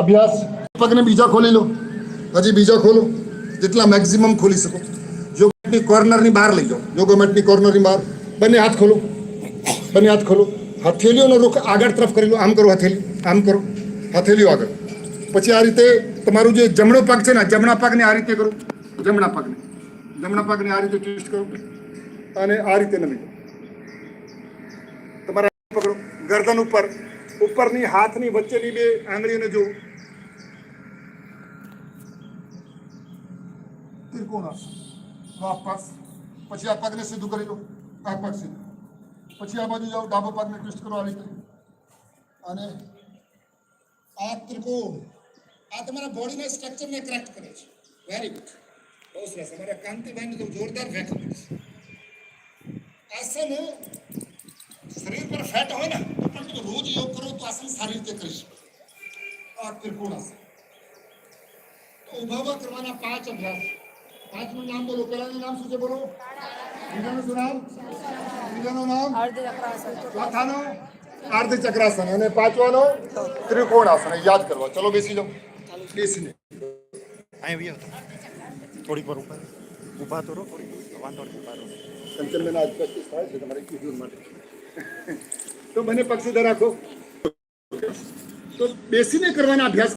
અભ્યાસ. પગને બીજા ખોલી લો. હજી બીજા ખોલો. જેટલા મેક્સિમમ ખોલી શકો. યોગમેટની કોર્નરની બહાર લઈ જાઓ. યોગમેટની કોર્નરની બહાર. બંને હાથ ખોલો. બંને હાથ ખોલો. હથેલીઓનો રૂખ આગળ તરફ કરી લો. આમ કરો હથેલી આમ કરો. હથેલીઓ આગળ. પછી આ રીતે તમારું જે જમણો પગ છે ને જમણા પગને આ રીતે કરો. જમણા પગને જમણા પગને આ રીતે ટ્વિસ્ટ કરો. અને આ રીતે નમી તમારા પકડો. ગરદન ઉપર. ઉપરની હાથની વચ્ચેની બે આંગળીઓને જુઓ. ત્રિકોણાસન વાપસ પછી આ પગને સીધું કરી લો આ પગ સીધું. પછી આ બાજુ જાઓ. ડાબો પગને ટ્વિસ્ટ કરો આ રીતે. અને આ ત્રિકોણ. આ તમારા બોડીના સ્ટ્રક્ચરને કરેક્ટ કરે છે. વેરી ગુડ બહુ સરસ. અમારા કાંતિભાઈને તો જોરદાર ફેંક આસન શરીર પર ફેટ હોય ને તો તમે રોજ યોગ કરો તો આસન સારી રીતે કરી શકો આ ત્રિકોણ આસન તો ઊભા ઊભા કરવાના પાંચ અભ્યાસ. પાંચનું નામ બોલો. પહેલાનું નામ શું છે બોલો? બીજાનું શું નામ? બીજાનું નામ? ચોથાનો? આર્ધ ચક્રાસન અને પાંચવાનો? ત્રિકોણ આસન યાદ કરવા ચલો બેસી જાઓ. બેસીને. અહીં આવ્યો થોડીક વાર ઉપર ઊભા તો રહો થોડીક. વાંધો નહીં ઊભા રહો. સંચલન આજ પ્રેક્ટિસ થાય છે તમારી કિશોર માટે. તો મને સીધા રાખો. તો બેસીને કરવાના અભ્યાસ